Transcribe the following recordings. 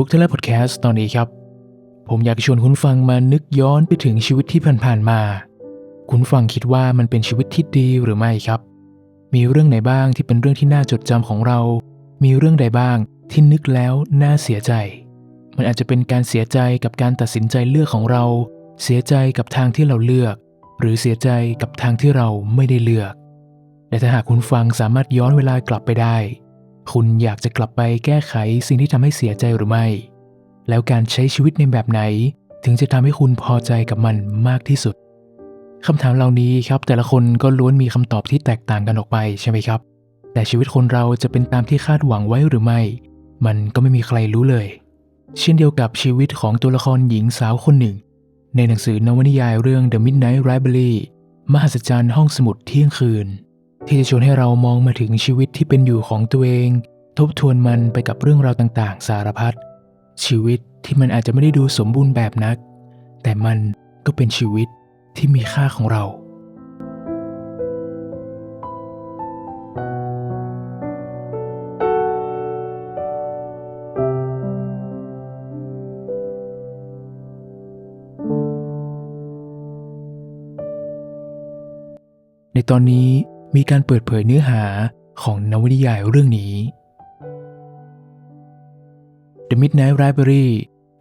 Book Teller Podcast ตอนนี้ครับ ผมอยากชวนคุณฟังมานึกย้อนไปถึงชีวิตที่ผ่านๆมา คุณฟังคิดว่ามันเป็นชีวิตที่ดีหรือไม่ครับ มีเรื่องไหนบ้างที่เป็นเรื่องที่น่าจดจำของเรา มีเรื่องใดบ้างที่นึกแล้วน่าเสียใจ มันอาจจะเป็นการเสียใจกับการตัดสินใจเลือกของเรา เสียใจกับทางที่เราเลือก หรือเสียใจกับทางที่เราไม่ได้เลือกแต่ถ้าหากคุณฟังสามารถย้อนเวลากลับไปได้ คุณอยากจะกลับไปแก้ไขสิ่งที่ทำให้เสียใจหรือไม่ แล้วการใช้ชีวิตในแบบไหน ถึงจะทำให้คุณพอใจกับมันมากที่สุดคำถามเหล่านี้ครับแต่ละคนก็ล้วนมีคำตอบที่แตกต่างกันออกไปใช่ไหมครับ แต่ชีวิตคนเราจะเป็นตามที่คาดหวังไว้หรือไม่ มันก็ไม่มีใครรู้เลย เช่นเดียวกับชีวิตของตัวละครหญิงสาวคนหนึ่ง ในหนังสือนวนิยายเรื่อง The Midnight Library มหัศจรรย์ห้องสมุดเที่ยงคืน ที่จะชวนให้เรามองมาถึงชีวิตที่เป็นอยู่ของตัวเอง ทบทวนมันไปกับเรื่องราวต่าง ๆ สารพัดชีวิตที่มันอาจจะไม่ได้ดูสมบูรณ์แบบนัก แต่มันก็เป็นชีวิตที่มีค่าของเรา ในตอนนี้ มีการเปิดเผยเนื้อหาของนวนิยายเรื่องนี้ The Midnight Library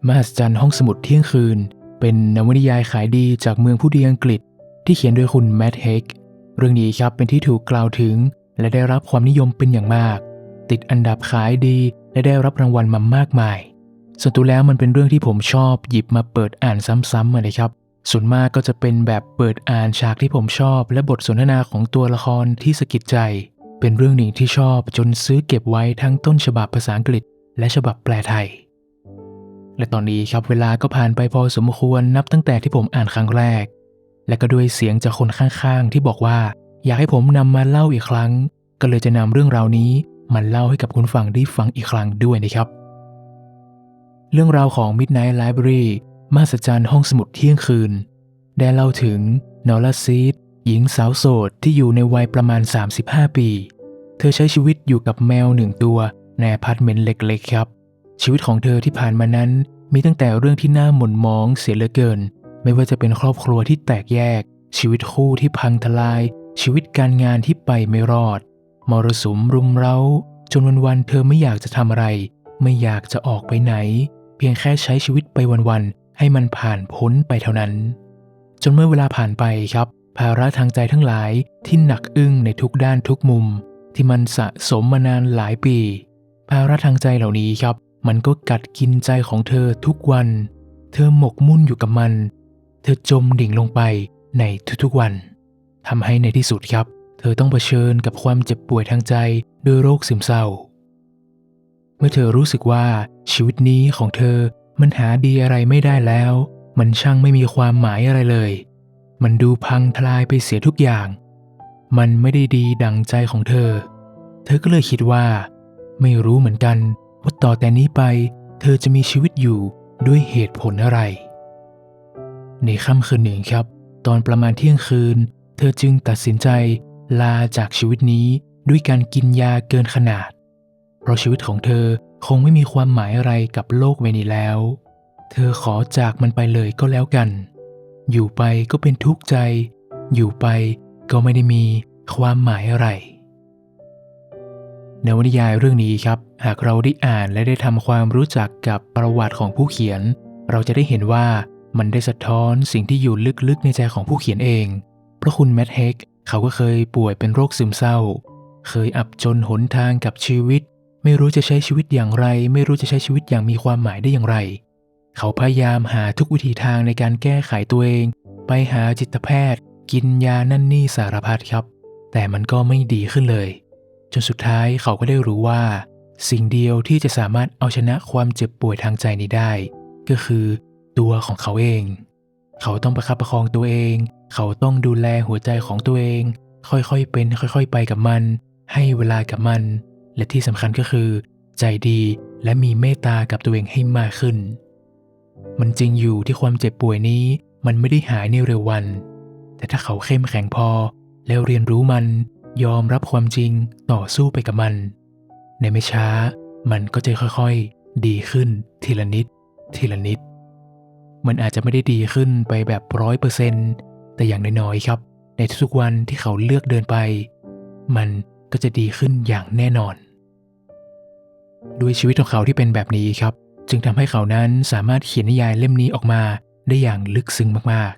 มหัศจรรย์ห้องสมุดเที่ยงคืน เป็นนวนิยายขายดีจากเมืองผู้ดีอังกฤษ ที่เขียนโดยคุณแมดเฮกเรื่องนี้ครับเป็นที่ถูกกล่าวถึง และได้รับความนิยมเป็นอย่างมาก ติดอันดับขายดีและได้รับรางวัลมามากมายส่วนตัวแล้วมันเป็นเรื่องที่ผมชอบหยิบมาเปิดอ่านซ้ำๆมาเลยครับ ส่วนมากก็จะเป็นแบบเปิดอ่านฉากที่ผมชอบ และบทสนทนาของตัวละครที่สะกิดใจ เป็นเรื่องหนึ่งที่ชอบจนซื้อเก็บไว้ทั้งต้นฉบับภาษาอังกฤษ และฉบับแปลไทย และตอนนี้ครับเวลาก็ผ่านไปพอสมควรนับตั้งแต่ที่ผมอ่านครั้งแรก และก็ด้วยเสียงจากคนข้างๆ ที่บอกว่า อยากให้ผมนำมาเล่าอีกครั้ง ก็เลยจะนำเรื่องราวนี้มาเล่าให้กับคุณฟังได้ฟังอีกครั้งด้วยนะครับ เรื่องราวของ Midnight Library มหัศจรรย์ห้องสมุดเที่ยงคืน ได้เล่าถึงนอลาซีดหญิงสาวโสดที่อยู่ในวัยประมาณ 35 ปี เธอใช้ชีวิตอยู่กับแมวหนึ่งตัวในอพาร์ตเมนต์เล็กๆครับ ชีวิตของเธอที่ผ่านมานั้นมีตั้งแต่เรื่องที่น่าหม่นมองเสียเหลือเกิน ไม่ว่าจะเป็นครอบครัวที่แตกแยก ชีวิตคู่ที่พังทลาย ชีวิตการงานที่ไปไม่รอด มรสุมรุมเร้า จนวันๆเธอไม่อยากจะทำอะไร ไม่อยากจะออกไปไหน เพียงแค่ใช้ชีวิตไปวันๆ ให้มันผ่านพ้นไปเท่านั้น จนเมื่อเวลาผ่านไปครับ ภาระทางใจทั้งหลายที่หนักอึ้งในทุกด้านทุกมุม ที่มันสะสมมานานหลายปี ภาระทางใจเหล่านี้ครับ มันก็กัดกินใจของเธอทุกวัน เธอหมกมุ่นอยู่กับมัน เธอจมดิ่งลงไปในทุกๆวันทำให้ในที่สุดครับ เธอต้องเผชิญกับความเจ็บป่วยทางใจด้วยโรคซึมเศร้า เมื่อเธอรู้สึกว่าชีวิตนี้ของเธอ มันหาดีอะไรไม่ได้แล้ว มันช่างไม่มีความหมายอะไรเลย มันดูพังทลายไปเสียทุกอย่าง มันไม่ได้ดีดังใจของเธอ เธอก็เลยคิดว่า ไม่รู้เหมือนกันว่าต่อแต่นี้ไป เธอจะมีชีวิตอยู่ด้วยเหตุผลอะไร ในค่ำคืนหนึ่งครับ ตอนประมาณเที่ยงคืน เธอจึงตัดสินใจลาจากชีวิตนี้ด้วยการกินยาเกินขนาด เพราะชีวิตของเธอ คงไม่มีความหมายอะไรกับโลกใบนี้แล้ว เธอขอจากมันไปเลยก็แล้วกัน อยู่ไปก็เป็นทุกข์ใจ อยู่ไปก็ไม่ได้มีความหมายอะไรในวนิยายเรื่องนี้ครับ หากเราได้อ่านและได้ทำความรู้จักกับประวัติของผู้เขียน เราจะได้เห็นว่ามันได้สะท้อนสิ่งที่อยู่ลึกๆในใจของผู้เขียนเอง เพราะคุณแมทเฮกเขาก็เคยป่วยเป็นโรคซึมเศร้า เคยอับจนหนทางกับชีวิต ไม่รู้จะใช้ชีวิตอย่างไร ไม่รู้จะใช้ชีวิตอย่างมีความหมายได้อย่างไร เขาพยายามหาทุกวิธีทางในการแก้ไขตัวเอง ไปหาจิตแพทย์ กินยานั่นนี่สารพัดครับ แต่มันก็ไม่ดีขึ้นเลย จนสุดท้ายเขาก็ได้รู้ว่า สิ่งเดียวที่จะสามารถเอาชนะความเจ็บป่วยทางใจนี้ได้ ก็คือตัวของเขาเอง เขาต้องประคับประคองตัวเอง เขาต้องดูแลหัวใจของตัวเอง ค่อยๆเป็น ค่อย ๆ ไปกับมัน ให้เวลากับมัน และที่สำคัญก็คือ ใจดีและมีเมตตากับตัวเองให้มากขึ้น มันจริงอยู่ที่ความเจ็บป่วยนี้มันไม่ได้หายในเร็ววัน แต่ถ้าเขาเข้มแข็งพอ แล้วเรียนรู้มันยอมรับความจริงต่อสู้ไปกับมัน ในไม่ช้า มันก็จะค่อยๆ ดีขึ้นทีละนิด ทีละนิด มันอาจจะไม่ได้ดีขึ้นไปแบบร้อยเปอร์เซนต์แต่อย่างน้อยๆครับ ในทุกๆวันที่เขาเลือกเดินไป มันก็จะดีขึ้นอย่างแน่นอน ด้วยชีวิตของเขาที่เป็นแบบนี้ครับ จึงทำให้เขานั้นสามารถเขียนนิยายเล่มนี้ออกมาได้อย่างลึกซึ้งมาก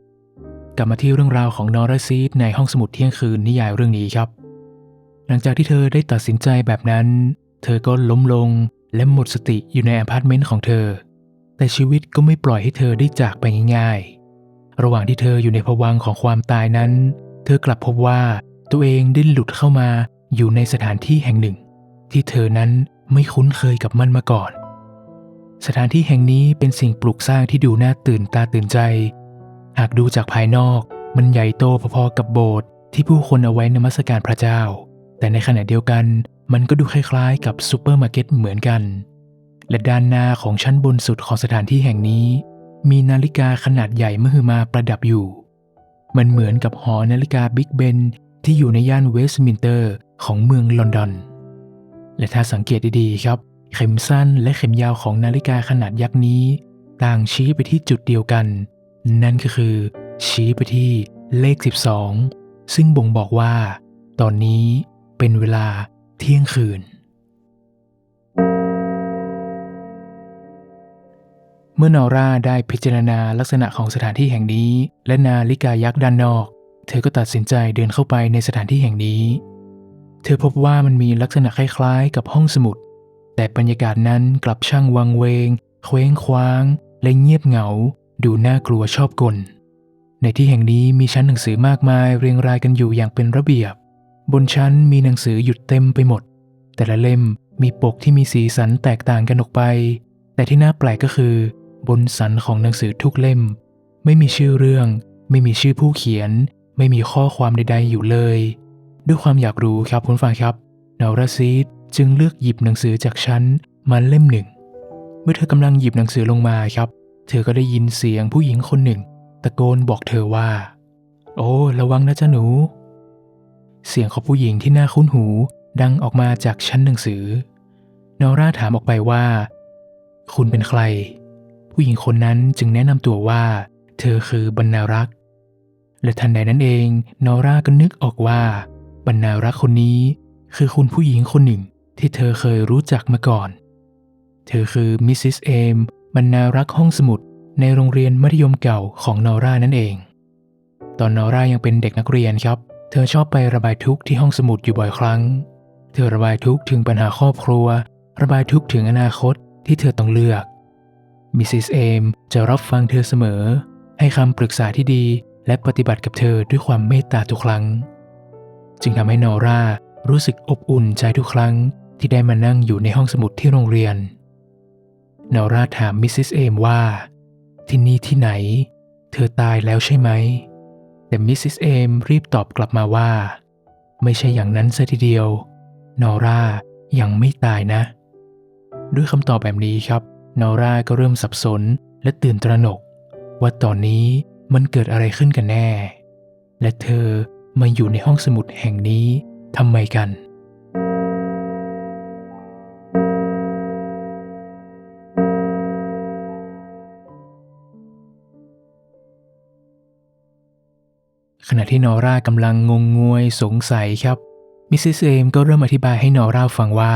ๆ กลับมาที่เรื่องราวของนอร์ซีดในห้องสมุดเที่ยงคืนนิยายเรื่องนี้ครับ หลังจากที่เธอได้ตัดสินใจแบบนั้น เธอก็ล้มลงและหมดสติอยู่ในอพาร์ตเมนต์ของเธอ แต่ชีวิตก็ไม่ปล่อยให้เธอได้จากไปง่ายๆ ระหว่างที่เธออยู่ในภวังของความตายนั้น เธอกลับพบว่าตัวเองได้หลุดเข้ามาอยู่ในสถานที่แห่งหนึ่ง ที่เธอนั้นไม่คุ้นเคยกับมันมาก่อน สถานที่แห่งนี้เป็นสิ่งปลูกสร้างที่ดูน่าตื่นตาตื่นใจ หากดูจากภายนอก มันใหญ่โตพอๆกับโบสถ์ที่ผู้คนเอาไว้นมัสการพระเจ้า แต่ในขณะเดียวกัน มันก็ดูคล้ายๆ กับซูเปอร์มาร์เก็ตเหมือนกัน และด้านหน้าของชั้นบนสุดของสถานที่แห่งนี้ มีนาฬิกาขนาดใหญ่มหึมาประดับอยู่ มันเหมือนกับหอนาฬิกาบิ๊กเบนที่อยู่ในย่านเวสต์มินเตอร์ของเมืองลอนดอน และถ้าสังเกตดีๆครับ เข็มสั้นและเข็มยาวของนาฬิกาขนาดยักษ์นี้ ต่างชี้ไปที่จุดเดียวกัน นั่นก็คือ ชี้ไปที่เลข 12 ซึ่งบ่งบอกว่า ตอนนี้เป็นเวลาเที่ยงคืน เมื่อนอร่าได้พิจารณาลักษณะของสถานที่แห่งนี้ และนาฬิกายักษ์ด้านนอก เธอก็ตัดสินใจเดินเข้าไปในสถานที่แห่งนี้ เธอพบว่ามันมีลักษณะคล้ายๆ กับห้องสมุด แต่บรรยากาศนั้นกลับช่างวังเวง เคว้งคว้าง และเงียบเหงา ดูน่ากลัวชอบกล ในที่แห่งนี้มีชั้นหนังสือมากมายเรียงรายกันอยู่อย่างเป็นระเบียบ บนชั้นมีหนังสือหยุดเต็มไปหมด แต่ละเล่มมีปกที่มีสีสันแตกต่างกันออกไป แต่ที่น่าแปลกก็คือ บนสันของหนังสือทุกเล่ม ไม่มีชื่อเรื่อง ไม่มีชื่อผู้เขียน ไม่มีข้อความใด ๆ อยู่เลย ด้วยความอยากรู้ครับคุณฟังครับนาวราซีดจึงเลือกหยิบหนังสือจากชั้นมาเล่มหนึ่ง เมื่อเธอกำลังหยิบหนังสือลงมาครับ เธอก็ได้ยินเสียงผู้หญิงคนหนึ่ง ตะโกนบอกเธอว่า โอ้ระวังนะจ๊ะหนู เสียงของผู้หญิงที่น่าคุ้นหูดังออกมาจากชั้นหนังสือนอร่าถามออกไปว่า คุณเป็นใคร ผู้หญิงคนนั้นจึงแนะนำตัวว่า เธอคือบรรณารักษ์และทันใดนั้นเองนอร่าก็นึกออกว่า บรรณารักคนนี้คือคุณผู้หญิงคนหนึ่งที่เธอเคยรู้จักมาก่อน เธอคือมิสซิสเอมบรรณารักห้องสมุดในโรงเรียนมัธยมเก่าของนอร่านั่นเอง ตอนนอร่ายังเป็นเด็กนักเรียนครับ เธอชอบไประบายทุกข์ที่ห้องสมุดอยู่บ่อยครั้ง เธอระบายทุกข์ถึงปัญหาครอบครัว ระบายทุกข์ถึงอนาคตที่เธอต้องเลือกมิสซิสเอมจะรับฟังเธอเสมอ ให้คำปรึกษาที่ดีและปฏิบัติกับเธอด้วยความเมตตาทุกครั้ง จึงทำให้นอร่ารู้สึกอบอุ่นใจทุกครั้งที่ได้มานั่งอยู่ในห้องสมุดที่โรงเรียน นอร่าถามมิสซิสเอมว่า ที่นี่ที่ไหน เธอตายแล้วใช่ไหม แต่มิสซิสเอมรีบตอบกลับมาว่า ไม่ใช่อย่างนั้นซะทีเดียวนอร่ายังไม่ตายนะ ด้วยคำตอบแบบนี้ครับ นอร่าก็เริ่มสับสนและตื่นตระหนก ว่าตอนนี้มันเกิดอะไรขึ้นกันแน่ และเธอ มาอยู่ในห้องสมุดแห่งนี้ทำไมกัน ขณะที่นอร่ากำลังงงงวยสงสัยครับ มิสซิสเอมก็เริ่มอธิบายให้นอร่าฟังว่า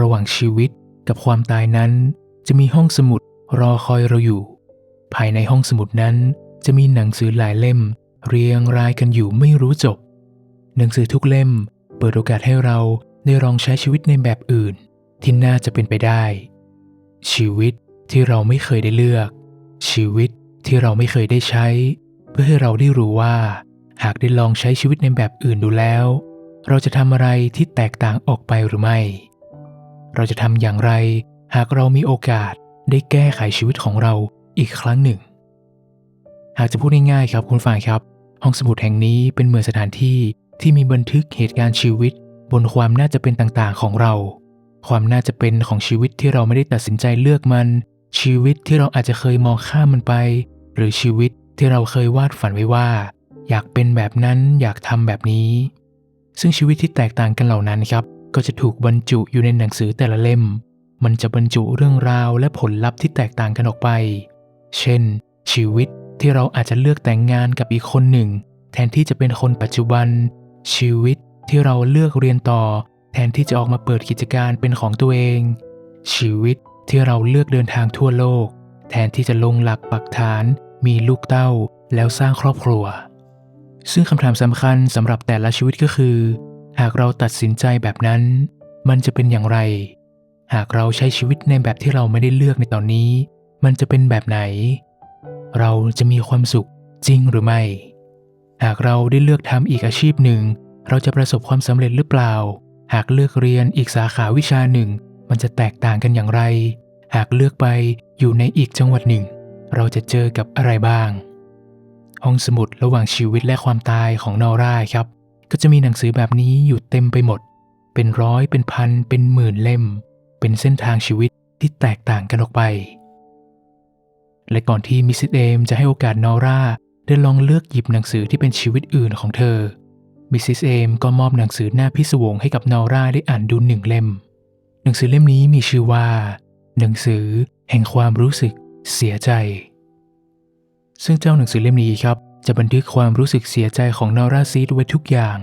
ระหว่างชีวิตกับความตายนั้น จะมีห้องสมุดรอคอยเราอยู่ ภายในห้องสมุดนั้นจะมีหนังสือหลายเล่ม เรียงรายกันอยู่ไม่รู้จบ หนังสือทุกเล่มเปิดโอกาสให้เราได้ลองใช้ชีวิตในแบบอื่น ที่น่าจะเป็นไปได้ ชีวิตที่เราไม่เคยได้เลือก ชีวิตที่เราไม่เคยได้ใช้ เพื่อให้เราได้รู้ว่า หากได้ลองใช้ชีวิตในแบบอื่นดูแล้ว เราจะทำอะไรที่แตกต่างออกไปหรือไม่ เราจะทำอย่างไร หากเรามีโอกาสได้แก้ไขชีวิตของเราอีกครั้งหนึ่ง หากจะพูดง่ายๆครับคุณฝ่ายครับ ห้องสมุดแห่งนี้เป็นเหมือนสถานที่ที่มีบันทึกเหตุการณ์ชีวิต บนความน่าจะเป็นต่างๆของเรา ความน่าจะเป็นของชีวิตที่เราไม่ได้ตัดสินใจเลือกมัน ชีวิตที่เราอาจจะเคยมองข้ามมันไป หรือชีวิตที่เราเคยวาดฝันไว้ว่า อยากเป็นแบบนั้นอยากทำแบบนี้ ซึ่งชีวิตที่แตกต่างกันเหล่านั้นครับ ก็จะถูกบรรจุอยู่ในหนังสือแต่ละเล่ม มันจะบรรจุเรื่องราวและผลลัพธ์ที่แตกต่างกันออกไป เช่น ชีวิต ที่เราอาจจะเลือกแต่งงานกับอีกคนหนึ่ง แทนที่จะเป็นคนปัจจุบัน ชีวิตที่เราเลือกเรียนต่อ แทนที่จะออกมาเปิดกิจการเป็นของตัวเอง ชีวิตที่เราเลือกเดินทางทั่วโลก แทนที่จะลงหลักปักฐาน มีลูกเต้าแล้วสร้างครอบครัว ซึ่งคำถามสำคัญสำหรับแต่ละชีวิตก็คือ หากเราตัดสินใจแบบนั้น มันจะเป็นอย่างไร หากเราใช้ชีวิตในแบบที่เราไม่ได้เลือกในตอนนี้ มันจะเป็นแบบไหน เราจะมีความสุขจริงหรือไม่ หากเราได้เลือกทำอีกอาชีพหนึ่ง เราจะประสบความสำเร็จหรือเปล่า หากเลือกเรียนอีกสาขาวิชาหนึ่ง มันจะแตกต่างกันอย่างไร หากเลือกไปอยู่ในอีกจังหวัดหนึ่ง เราจะเจอกับอะไรบ้าง ห้องสมุดระหว่างชีวิตและความตายของนอร่าครับ ก็จะมีหนังสือแบบนี้อยู่เต็มไปหมด เป็นร้อยเป็นพันเป็นหมื่นเล่ม เป็นเส้นทางชีวิตที่แตกต่างกันออกไป และก่อนที่มิสซิสเอมจะให้โอกาสนอร่าได้ลองเลือกหยิบหนังสือที่เป็นชีวิตอื่นของเธอ มิสซิสเอมก็มอบหนังสือหน้าพิศวงให้กับนอร่าได้อ่านดูหนึ่งเล่ม หนังสือเล่มนี้มีชื่อว่า หนังสือแห่งความรู้สึกเสียใจ ซึ่งเจ้าหนังสือเล่มนี้ครับ จะบันทึกความรู้สึกเสียใจของนอร่าซีดไว้ทุกอย่าง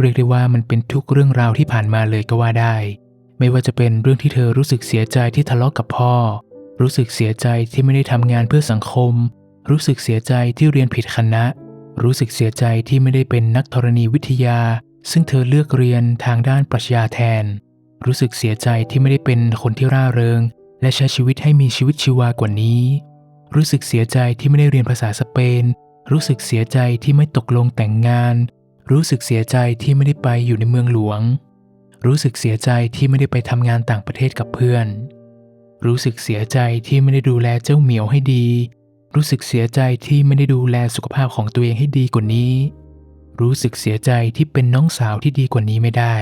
เรียกได้ว่ามันเป็นทุกเรื่องราวที่ผ่านมาเลยก็ว่าได้ ไม่ว่าจะเป็นเรื่องที่เธอรู้สึกเสียใจที่ทะเลาะกับพ่อ รู้สึกเสียใจที่ไม่ได้ทำงานเพื่อสังคม รู้สึกเสียใจที่เรียนผิดคณะ รู้สึกเสียใจที่ไม่ได้เป็นนักธรณีวิทยา ซึ่งเธอเลือกเรียนทางด้านปรัชญาแทน รู้สึกเสียใจที่ไม่ได้เป็นคนที่ร่าเริง และใช้ชีวิตให้มีชีวิตชีวากว่านี้ รู้สึกเสียใจที่ไม่ได้เรียนภาษาสเปน รู้สึกเสียใจที่ไม่ตกลงแต่งงาน รู้สึกเสียใจที่ไม่ได้ไปอยู่ในเมืองหลวง รู้สึกเสียใจที่ไม่ได้ไปทำงานต่างประเทศกับเพื่อน รู้สึกเสียใจที่ไม่ได้ดูแลเจ้าเหมียวให้ดี รู้สึกเสียใจที่ไม่ได้ดูแลสุขภาพของตัวเองให้ดีกว่านี้ รู้สึกเสียใจที่เป็นน้องสาวที่ดีกว่านี้ไม่ได้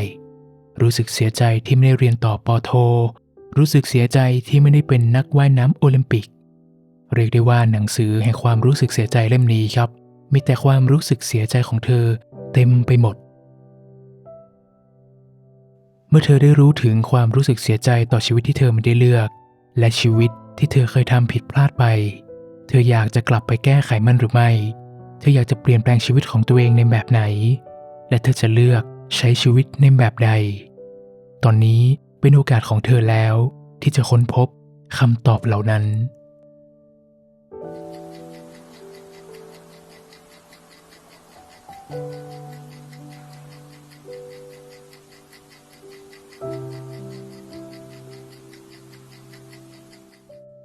รู้สึกเสียใจที่ไม่ได้เรียนต่อปอโท รู้สึกเสียใจที่ไม่ได้เป็นนักว่ายน้ำโอลิมปิก เรียกได้ว่าหนังสือแห่งความรู้สึกเสียใจเล่มนี้ครับ มีแต่ความรู้สึกเสียใจของเธอเต็มไปหมดเมื่อเธอได้รู้ถึงความรู้สึกเสียใจต่อชีวิตที่เธอไม่ได้เลือก และชีวิตที่เธอเคยทำผิดพลาดไป เธออยากจะกลับไปแก้ไขมันหรือไม่ เธออยากจะเปลี่ยนแปลงชีวิตของตัวเองในแบบไหน และเธอจะเลือกใช้ชีวิตในแบบใด ตอนนี้เป็นโอกาสของเธอแล้วที่จะค้นพบคำตอบเหล่านั้น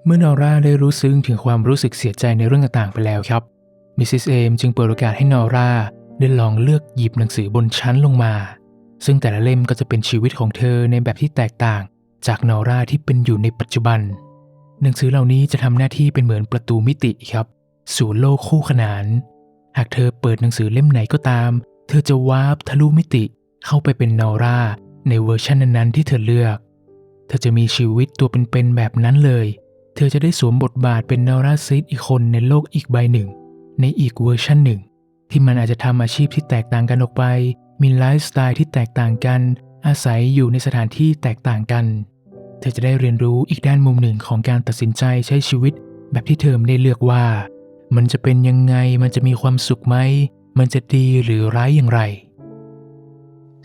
เมื่อนอร่าได้รู้ซึ้งถึงความรู้สึกเสียใจในเรื่องต่างๆไปแล้วครับ มิสซิสเอมจึงเปิดโอกาสให้นอร่าได้ลองเลือกหยิบหนังสือบนชั้นลงมา ซึ่งแต่ละเล่มก็จะเป็นชีวิตของเธอในแบบที่แตกต่าง จากนอร่าที่เป็นอยู่ในปัจจุบัน หนังสือเหล่านี้จะทำหน้าที่เป็นเหมือนประตูมิติครับ สู่โลกคู่ขนาน หากเธอเปิดหนังสือเล่มไหนก็ตาม เธอจะวาร์ปทะลุมิติ เข้าไปเป็นนอร่าในเวอร์ชันนั้นๆที่เธอเลือก เธอจะมีชีวิตตัวเป็นๆแบบนั้นเลยเธอจะได้สวมบทบาทเป็นนอร่าซีดอีกคนในโลกอีกใบหนึ่ง ในอีกเวอร์ชันหนึ่ง ที่มันอาจจะทำอาชีพที่แตกต่างกันออกไป มีไลฟ์สไตล์ที่แตกต่างกัน อาศัยอยู่ในสถานที่แตกต่างกัน เธอจะได้เรียนรู้อีกด้านมุมหนึ่งของการตัดสินใจใช้ชีวิต แบบที่เธอไม่ได้เลือกว่า มันจะเป็นยังไงมันจะมีความสุขไหม มันจะดีหรือร้ายอย่างไร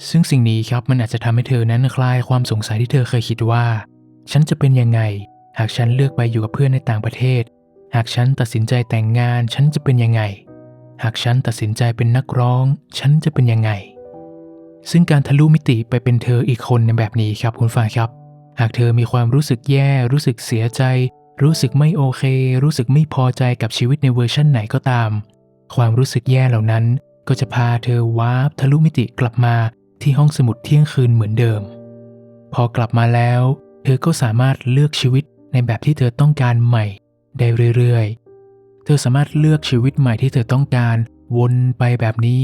ซึ่งสิ่งนี้ครับมันอาจจะทำให้เธอนั้นคลายความสงสัยที่เธอเคยคิดว่า ฉันจะเป็นยังไง หากฉันเลือกไปอยู่กับเพื่อนในต่างประเทศ หากฉันตัดสินใจแต่งงานฉันจะเป็นยังไง หากฉันตัดสินใจเป็นนักร้อง ฉันจะเป็นยังไง ซึ่งการทะลุมิติไปเป็นเธออีกคนในแบบนี้ครับคุณฟ้าครับ หากเธอมีความรู้สึกแย่ รู้สึกเสียใจ รู้สึกไม่โอเค รู้สึกไม่พอใจกับชีวิตในเวอร์ชั่นไหนก็ตาม ความรู้สึกแย่เหล่านั้น ก็จะพาเธอวาร์ปทะลุมิติกลับมาที่ห้องสมุดเที่ยงคืนเหมือนเดิม พอกลับมาแล้ว เธอก็สามารถเลือกชีวิต ในแบบที่เธอต้องการใหม่ได้เรื่อยๆ เธอสามารถเลือกชีวิตใหม่ที่เธอต้องการวนไปแบบนี้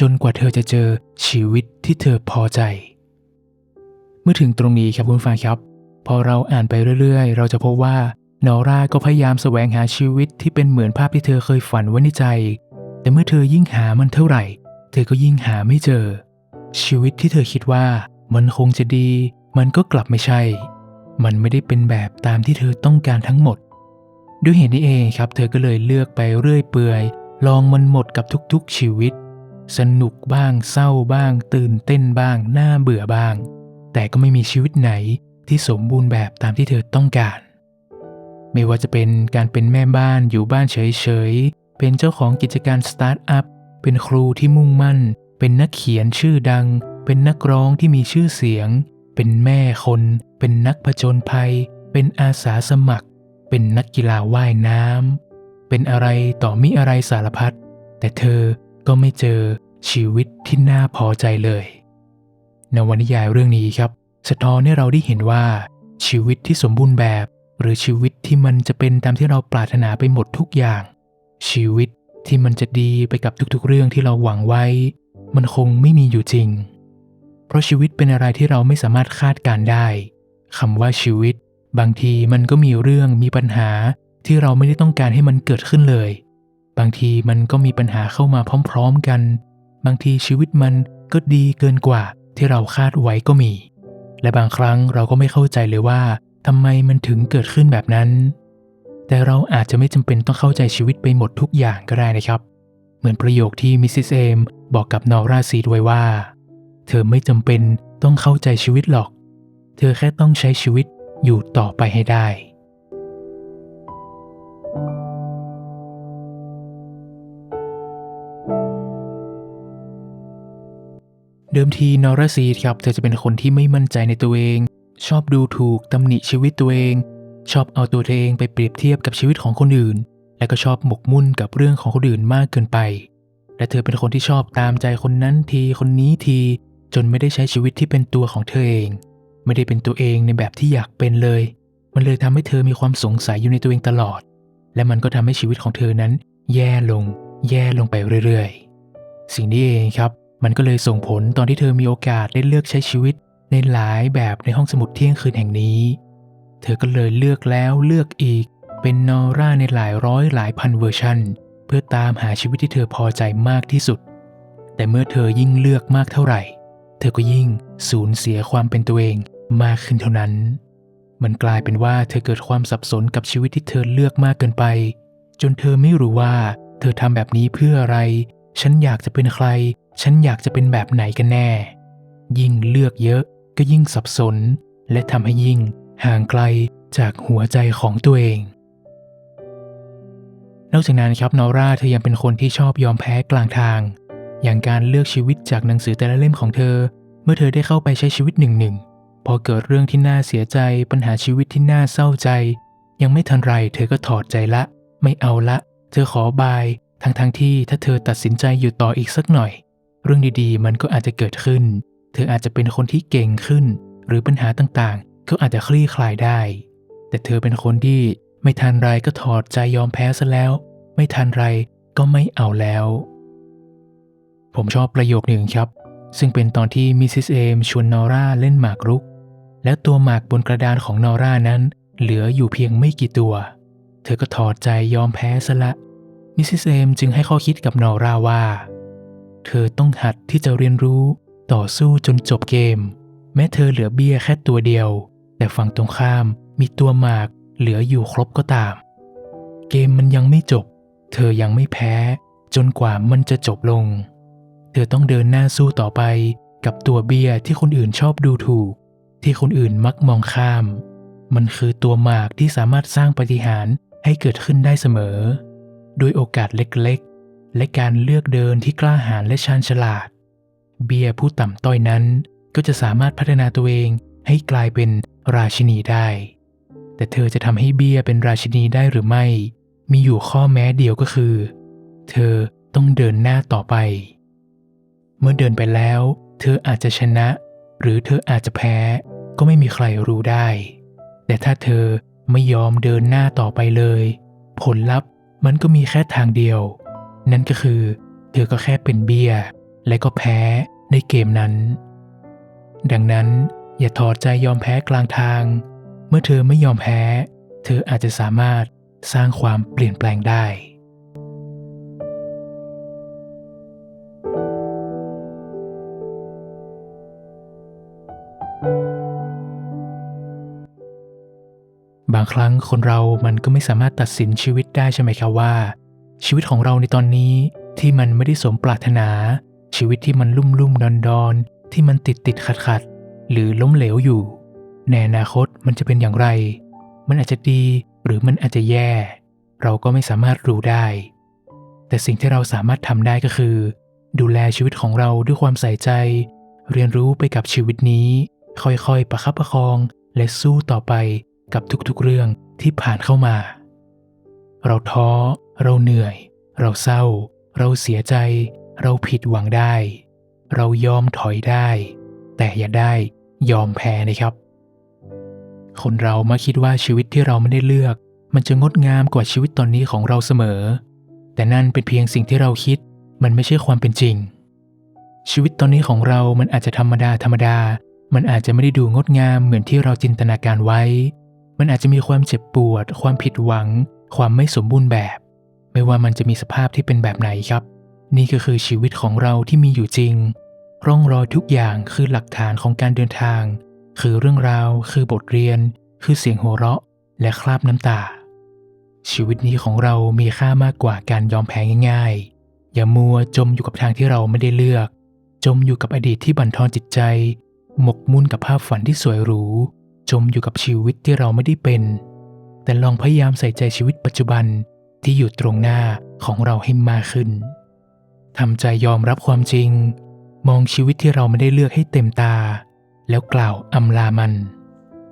จนกว่าเธอจะเจอชีวิตที่เธอพอใจ เมื่อถึงตรงนี้ครับคุณฟังครับ พอเราอ่านไปเรื่อยๆ เราจะพบว่านอร่าก็พยายามแสวงหาชีวิตที่เป็นเหมือนภาพที่เธอเคยฝันไว้ในใจ แต่เมื่อเธอยิ่งหามันเท่าไหร่ เธอก็ยิ่งหาไม่เจอ ชีวิตที่เธอคิดว่ามันคงจะดี มันก็กลับไม่ใช่ มันไม่ได้เป็นแบบตามที่เธอต้องการทั้งหมด ด้วยเหตุนี้เองครับ เธอก็เลยเลือกไปเรื่อยเปื่อย ลองมันหมดกับทุกๆชีวิต สนุกบ้าง เศร้าบ้าง ตื่นเต้นบ้าง น่าเบื่อบ้าง แต่ก็ไม่มีชีวิตไหนที่สมบูรณ์แบบตามที่เธอต้องการ ไม่ว่าจะเป็นการเป็นแม่บ้านอยู่บ้านเฉยๆ เป็นเจ้าของกิจการสตาร์ทอัพ เป็นครูที่มุ่งมั่น เป็นนักเขียนชื่อดัง เป็นนักร้องที่มีชื่อเสียง เป็นแม่คน เป็นนักผจญภัย เป็นอาสาสมัคร เป็นนักกีฬาว่ายน้ำ เป็นอะไรต่อมิอะไรสารพัด แต่เธอก็ไม่เจอชีวิตที่น่าพอใจเลยในวรรณนิยายเรื่องนี้ครับ สะท้อนให้เราได้เห็นว่า ชีวิตที่สมบูรณ์แบบ หรือชีวิตที่มันจะเป็นตามที่เราปรารถนาไปหมดทุกอย่าง ชีวิตที่มันจะดีไปกับทุกๆ เรื่องที่เราหวังไว้ มันคงไม่มีอยู่จริง เพราะชีวิตเป็นอะไรที่เราไม่สามารถคาดการได้คำว่าชีวิต บางทีมันก็มีเรื่องมีปัญหาที่เราไม่ได้ต้องการให้มันเกิดขึ้นเลย บางทีมันก็มีปัญหาเข้ามาพร้อม ๆกัน บางทีชีวิตมันก็ดีเกินกว่าที่เราคาดไว้ก็มี และบางครั้งเราก็ไม่เข้าใจเลยว่าทำไมมันถึงเกิดขึ้นแบบนั้น แต่เราอาจจะไม่จำเป็นต้องเข้าใจชีวิตไปหมดทุกอย่างก็ได้นะครับ เหมือนประโยคที่มิสซิสเอมบอกกับนอร่าซีดไว้ว่า เธอไม่จำเป็นต้องเข้าใจชีวิตหรอก เธอแค่ต้องใช้ชีวิตอยู่ต่อไปให้ได้ เดิมทีนอราซีดครับ เธอจะเป็นคนที่ไม่มั่นใจในตัวเอง ชอบดูถูกตำหนิชีวิตตัวเอง ชอบเอาตัวเธอเองไปเปรียบเทียบกับชีวิตของคนอื่น และก็ชอบหมกมุ่นกับเรื่องของคนอื่นมากเกินไปและเธอเป็นคนที่ชอบตามใจคนนั้นทีคนนี้ที จนไม่ได้ใช้ชีวิตที่เป็นตัวของเธอเอง ไม่ได้เป็นตัวเองในแบบที่อยากเป็นเลย มันเลยทำให้เธอมีความสงสัยอยู่ในตัวเองตลอด และมันก็ทำให้ชีวิตของเธอนั้น แย่ลง แย่ลงไปเรื่อยๆ สิ่งนี้เองครับ มันก็เลยส่งผลตอนที่เธอมีโอกาสได้เลือกใช้ชีวิต ในหลายแบบในห้องสมุดเที่ยงคืนแห่งนี้ เธอก็เลยเลือกแล้วเลือกอีก เป็นนอร่าในหลายร้อยหลายพันเวอร์ชันเพื่อตามหาชีวิตที่เธอพอใจมากที่สุด แต่เมื่อเธอยิ่งเลือกมากเท่าไหร่ เธอก็ยิ่งสูญเสียความเป็นตัวเองมากขึ้นเท่านั้น มันกลายเป็นว่าเธอเกิดความสับสนกับชีวิตที่เธอเลือกมากเกินไป จนเธอไม่รู้ว่า เธอทำแบบนี้เพื่ออะไร ฉันอยากจะเป็นใคร ฉันอยากจะเป็นแบบไหนกันแน่ ยิ่งเลือกเยอะก็ยิ่งสับสน และทำให้ยิ่งห่างไกลจากหัวใจของตัวเอง นอกจากนั้นครับนอร่าเธอยังเป็นคนที่ชอบยอมแพ้กลางทาง อย่างการเลือกชีวิตจากหนังสือแต่ละเล่มของเธอ เมื่อเธอได้เข้าไปใช้ชีวิตหนึ่งหนึ่งพอเกิดเรื่องที่น่าเสียใจปัญหาชีวิตที่น่าเศร้าใจ ยังไม่ทันไรเธอก็ถอดใจละ ไม่เอาละ เธอขอบายทั้งทงที่ถ้าเธอตัดสินใจอยู่ต่ออีกสักหน่อย เรื่องดีๆ มันก็อาจจะเกิดขึ้น เธออาจจะเป็นคนที่เก่งขึ้น หรือปัญหาต่างๆ ก็อาจจะคลี่คลายได้ แต่เธอเป็นคนที่ไม่ทันไรก็ถอดใจยอมแพ้ซะแล้ว ไม่ทันไรก็ไม่เอาแล้ว ผมชอบประโยคหนึ่งครับ ซึ่งเป็นตอนที่มิสซิสเอมชวนนอร่าเล่นหมากรุก แล้วตัวหมากบนกระดานของนอร่านั้น เหลืออยู่เพียงไม่กี่ตัว เธอก็ถอดใจยอมแพ้ซะละมิสซิสเอมจึงให้ข้อคิดกับนอร่าว่า เธอต้องหัดที่จะเรียนรู้ต่อสู้จนจบเกม แม้เธอเหลือเบี้ยแค่ตัวเดียว แต่ฝั่งตรงข้ามมีตัวหมากเหลืออยู่ครบก็ตาม เกมมันยังไม่จบ เธอยังไม่แพ้ จนกว่ามันจะจบลง เธอต้องเดินหน้าสู้ต่อไปกับตัวเบียที่คนอื่นชอบดูถูก ที่คนอื่นมักมองข้าม มันคือตัวหมากที่สามารถสร้างปฏิหารให้เกิดขึ้นได้เสมอโดยโอกาสเล็กๆ และการเลือกเดินที่กล้าหาญและชาญฉลาด เบียผู้ต่ำต้อยนั้นก็จะสามารถพัฒนาตัวเองให้กลายเป็นราชินีได้ แต่เธอจะทำให้เบียเป็นราชินีได้หรือไม่ มีอยู่ข้อแม้เดียวก็คือ เธอต้องเดินหน้าต่อไป เมื่อเดินไปแล้ว เธออาจจะชนะ หรือเธออาจจะแพ้ ก็ไม่มีใครรู้ได้ แต่ถ้าเธอไม่ยอมเดินหน้าต่อไปเลย ผลลัพธ์มันก็มีแค่ทางเดียว นั่นก็คือ เธอก็แค่เป็นเบียและก็แพ้ในเกมนั้น ดังนั้นอย่าถอดใจยอมแพ้กลางทาง เมื่อเธอไม่ยอมแพ้ เธออาจจะสามารถสร้างความเปลี่ยนแปลงได้างครั้งคนเรามันก็ไม่สามารถตัดสินชีวิตได้ใช่ไหมครับว่า ชีวิตของเราในตอนนี้ที่มันไม่ได้สมปรารถนา ชีวิตที่มันลุ่มลุ่มดอนดอนที่มันติดติดขัดขัดหรือล้มเหลวอยู่ ในอนาคตมันจะเป็นอย่างไร มันอาจจะดีหรือมันอาจจะแย่ เราก็ไม่สามารถรู้ได้ แต่สิ่งที่เราสามารถทำได้ก็คือ ดูแลชีวิตของเราด้วยความใส่ใจ เรียนรู้ไปกับชีวิตนี้ ค่อยๆประคับประคองและสู้ต่อไป กับทุกๆเรื่องที่ผ่านเข้ามา เราท้อ เราเหนื่อย เราเศร้า เราเสียใจ เราผิดหวังได้ เรายอมถอยได้ แต่อย่าได้ยอมแพ้นะครับ คนเรามาคิดว่าชีวิตที่เราไม่ได้เลือก มันจะงดงามกว่าชีวิตตอนนี้ของเราเสมอ แต่นั่นเป็นเพียงสิ่งที่เราคิด มันไม่ใช่ความเป็นจริง ชีวิตตอนนี้ของเรามันอาจจะธรรมดาธรรมดา มันอาจจะไม่ได้ดูงดงามเหมือนที่เราจินตนาการไว้ มันอาจจะมีความเจ็บปวด ความผิดหวัง ความไม่สมบูรณ์แบบ ไม่ว่ามันจะมีสภาพที่เป็นแบบไหนครับ นี่ก็คือชีวิตของเราที่มีอยู่จริง ร่องรอยทุกอย่างคือหลักฐานของการเดินทาง คือเรื่องราว คือบทเรียน คือเสียงหัวเราะ และคราบน้ำตา ชีวิตนี้ของเรามีค่ามากกว่าการยอมแพ้ง่ายๆ อย่ามัวจมอยู่กับทางที่เราไม่ได้เลือก จมอยู่กับอดีตที่บั่นทอนจิตใจ หมกมุ่นกับภาพฝันที่สวยหรู จมอยู่กับชีวิตที่เราไม่ได้เป็น แต่ลองพยายามใส่ใจชีวิตปัจจุบันที่อยู่ตรงหน้าของเราให้มากขึ้นทำใจยอมรับความจริง มองชีวิตที่เราไม่ได้เลือกให้เต็มตา แล้วกล่าวอำลามัน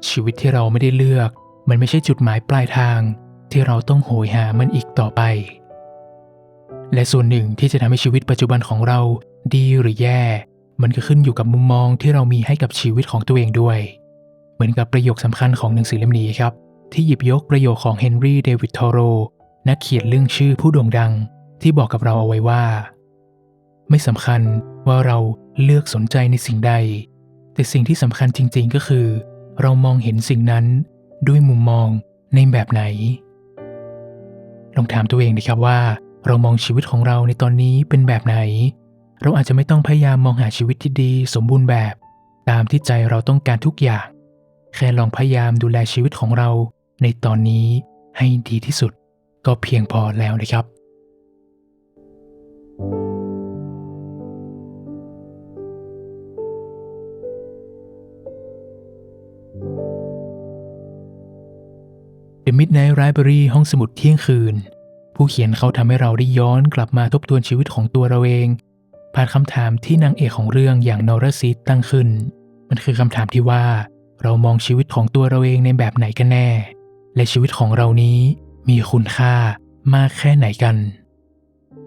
ชีวิตที่เราไม่ได้เลือก มันไม่ใช่จุดหมายปลายทาง ที่เราต้องโหยหามันอีกต่อไป และส่วนหนึ่งที่จะทำให้ชีวิตปัจจุบันของเราดีหรือแย่ มันก็ขึ้นอยู่กับมุมมองที่เรามีให้กับชีวิตของตัวเองด้วย เหมือนกับประโยคสำคัญของหนังสือเล่มนี้ครับ ที่หยิบยกประโยคของเฮนรี่เดวิดทอโรนักเขียนเรื่องชื่อผู้โด่งดัง ที่บอกกับเราเอาไว้ว่า ไม่สำคัญว่าเราเลือกสนใจในสิ่งใด แต่สิ่งที่สำคัญจริง ๆ ก็คือ เรามองเห็นสิ่งนั้นด้วยมุมมองในแบบไหน ลองถามตัวเองนะครับว่า เรามองชีวิตของเราในตอนนี้เป็นแบบไหน เราอาจจะไม่ต้องพยายามมองหาชีวิตที่ดีสมบูรณ์แบบ ตามที่ใจเราต้องการทุกอย่าง แค่ลองพยายามดูแลชีวิตของเราในตอนนี้ให้ดีที่สุดก็เพียงพอแล้วนะครับ The Midnight Library ห้องสมุดเที่ยงคืน ผู้เขียนเขาทำให้เราได้ย้อนกลับมาทบทวนชีวิตของตัวเราเอง ผ่านคำถามที่นางเอกของเรื่องอย่างนอร์ซีตั้งขึ้น มันคือคำถามที่ว่า เรามองชีวิตของตัวเราเองในแบบไหนกันแน่ และชีวิตของเรานี้มีคุณค่ามากแค่ไหนกัน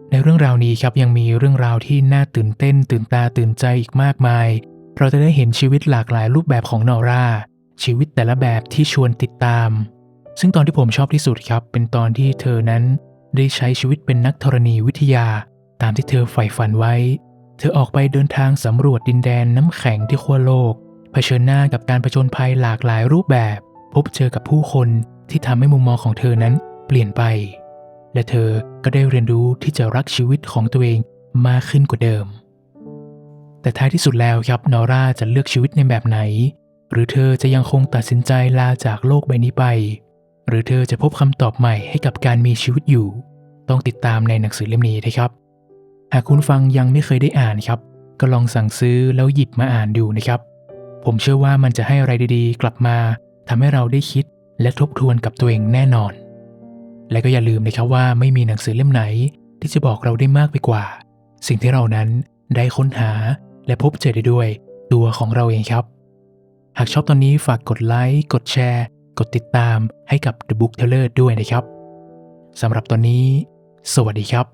ในเรื่องราวนี้ครับยังมีเรื่องราวที่น่าตื่นเต้น ตื่นตาตื่นใจอีกมากมาย เราจะได้เห็นชีวิตหลากหลายรูปแบบของนอร่า ชีวิตแต่ละแบบที่ชวนติดตาม ซึ่งตอนที่ผมชอบที่สุดครับ เป็นตอนที่เธอนั้นได้ใช้ชีวิตเป็นนักธรณีวิทยา ตามที่เธอใฝ่ฝันไว้ เธอออกไปเดินทางสำรวจดินแดนน้ำแข็งที่ขั้วโลก เผชิญหน้ากับการผจญภัยหลากหลายรูปแบบ พบเจอกับผู้คนที่ทำให้มุมมองของเธอนั้นเปลี่ยนไป และเธอก็ได้เรียนรู้ที่จะรักชีวิตของตัวเองมากขึ้นกว่าเดิม แต่ท้ายที่สุดแล้วครับนอร่าจะเลือกชีวิตในแบบไหน หรือเธอจะยังคงตัดสินใจลาจากโลกใบนี้ไป หรือเธอจะพบคำตอบใหม่ให้กับการมีชีวิตอยู่ ต้องติดตามในหนังสือเล่มนี้นะครับ หากคุณฟังยังไม่เคยได้อ่านครับ ก็ลองสั่งซื้อแล้วหยิบมาอ่านดูนะครับ ผมเชื่อว่ามันจะให้อะไรดีๆ กลับมาทำให้เราได้คิดและทบทวนกับตัวเองแน่นอน และก็อย่าลืมนะครับว่าไม่มีหนังสือเล่มไหน ที่จะบอกเราได้มากไปกว่า สิ่งที่เรานั้นได้ค้นหาและพบเจอได้ด้วยตัวของเราเองครับ หากชอบตอนนี้ฝากกดไลค์กดแชร์ กดติดตามให้กับ The Book Teller ด้วยนะครับสำหรับตอนนี้ สวัสดีครับ